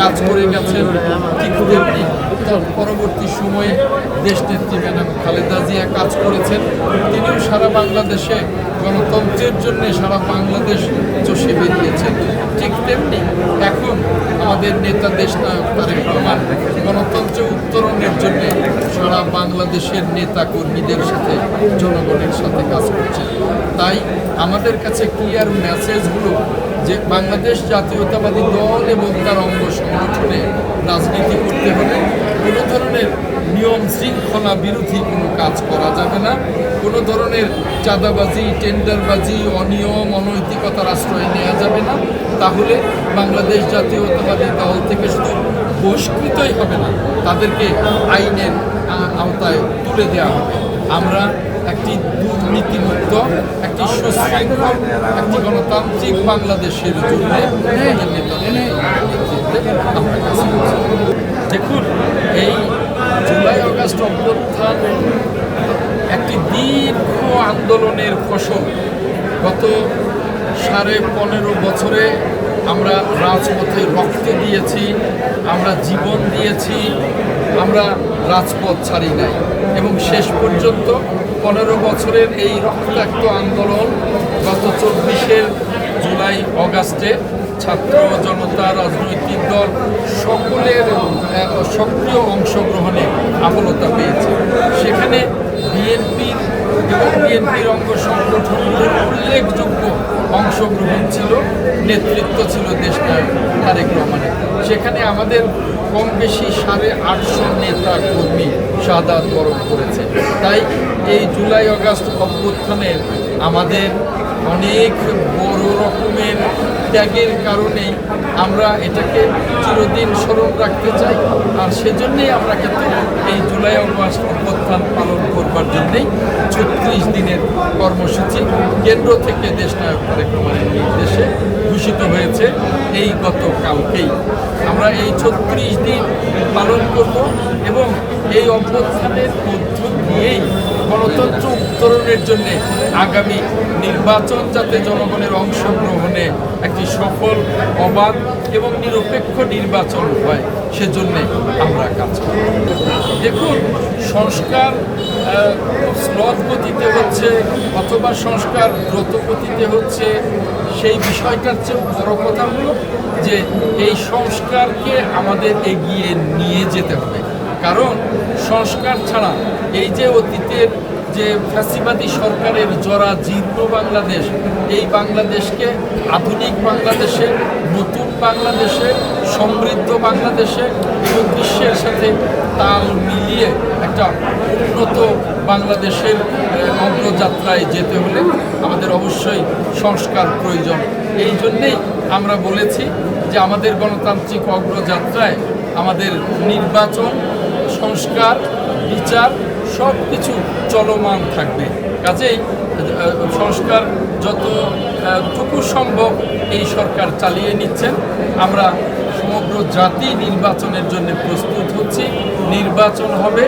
কাজ করে গেছেন। তার পরবর্তী সময়ে দেশনেত্রী ম্যাডাম খালেদা জিয়া কাজ করেছেন। তিনিও সারা বাংলাদেশে গণতন্ত্রের জন্য সারা বাংলাদেশ চষে বেরিয়েছেন ঠিক তেমনি এখন আমাদের নেতা দেশ নায়ক তারেক রহমান গণতন্ত্র উত্তরণের জন্য সারা বাংলাদেশের নেতা কর্মীদের সাথে, জনগণের সাথে কাজ করছেন। তাই আমাদের কাছে ক্লিয়ার মেসেজ হলো যে বাংলাদেশ জাতীয়তাবাদী দল এবং তার অঙ্গ সংগঠনে রাজনীতি করতে হলে কোনো ধরনের নিয়ম শৃঙ্খলা বিরোধী কোনো কাজ করা যাবে না। কোনো ধরনের চাঁদাবাজি, টেন্ডারবাজি, অনিয়ম অনৈতিকতার আশ্রয় নেওয়া যাবে না। তাহলে বাংলাদেশ জাতীয়তাবাদী দল থেকে শুধু বহিষ্কৃতই হবে না, তাদেরকে আইনের আওতায় তুলে দেওয়া হবে। আমরা একটি দুর্নীতিমুক্ত, একটি সুশৃঙ্খল, একটি গণতান্ত্রিক বাংলাদেশের দেখুন, এই জুলাই অগাস্ট অভ্যুত্থান একটি দীর্ঘ আন্দোলনের ফসল। গত সাড়ে পনেরো বছরে আমরা রাজপথে রক্ত দিয়েছি, আমরা জীবন দিয়েছি, আমরা রাজপথ ছাড়ি নাই। এবং শেষ পর্যন্ত পনেরো বছরের এই রক্তাক্ত আন্দোলন গত চব্বিশের জুলাই অগাস্টে ছাত্র জনতা রাজনৈতিক দল সকলের সক্রিয় অংশগ্রহণে আফলতা পেয়েছে। সেখানে বিএনপির এবং বিএনপির অঙ্গ সংগঠনগুলোর উল্লেখযোগ্য অংশগ্রহণ ছিল, নেতৃত্ব ছিল দেশনায়ক তারেক রহমানের। সেখানে আমাদের কম বেশি সাড়ে আটশো নেতা কর্মী সাদা বরণ করেছে। তাই এই জুলাই অগাস্ট অভ্যুত্থানের আমাদের অনেক বড় রকমের ত্যাগের কারণে আমরা এটাকে চিরদিন স্মরণ রাখতে চাই। আর সেজন্যই আমরা কিন্তু এই জুলাই অগস্ট অভ্যুত্থান পালন করবার জন্যেই ছত্রিশ দিনের কর্মসূচি কেন্দ্র থেকে দেশনায়ক তারেক রহমানের নির্দেশে ঘোষিত হয়েছে এই গতকালকেই। আমরা এই ছত্রিশ দিন পালন করব এবং এই অভ্যুত্থানের মধ্য দিয়েই গণতন্ত্র উত্তরণের জন্য আগামী নির্বাচন যাতে জনগণের অংশগ্রহণে একটি সফল, অবাধ এবং নিরপেক্ষ নির্বাচন হয়, সেজন্য আমরা কাজ করি। দেখুন, সংস্কার স্লথ গতিতে হচ্ছে অথবা সংস্কার দ্রুত গতিতে হচ্ছে, সেই বিষয়টার চেয়েও বড় কথা হলো যে এই সংস্কারকে আমাদের এগিয়ে নিয়ে যেতে হবে। কারণ সংস্কার ছাড়া এই যে অতীতের যে ফ্যাসিবাদী সরকারের জরা জীর্ণ বাংলাদেশ, এই বাংলাদেশকে আধুনিক বাংলাদেশে, নতুন বাংলাদেশে, সমৃদ্ধ বাংলাদেশে এবং বিশ্বের সাথে তাল মিলিয়ে একটা উন্নত বাংলাদেশের অগ্রযাত্রায় যেতে হলে আমাদের অবশ্যই সংস্কার প্রয়োজন। এই জন্যেই আমরা বলেছি যে আমাদের গণতান্ত্রিক অগ্রযাত্রায় আমাদের নির্বাচন, সংস্কার, বিচার সব কিছু চলমান থাকবে। কাজেই সংস্কার যতটুকু সম্ভব এই সরকার চালিয়ে নিচ্ছেন। আমরা সমগ্র জাতি নির্বাচনের জন্য প্রস্তুত হচ্ছি। নির্বাচন হবে,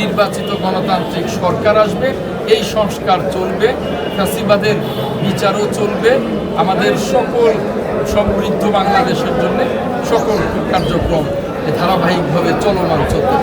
নির্বাচিত গণতান্ত্রিক সরকার আসবে, এই সংস্কার চলবে, ফ্যাসিবাদের বিচারও চলবে। আমাদের সকল সমৃদ্ধ বাংলাদেশের জন্য সকল কার্যক্রম ধারাবাহিকভাবে চলমান চলতে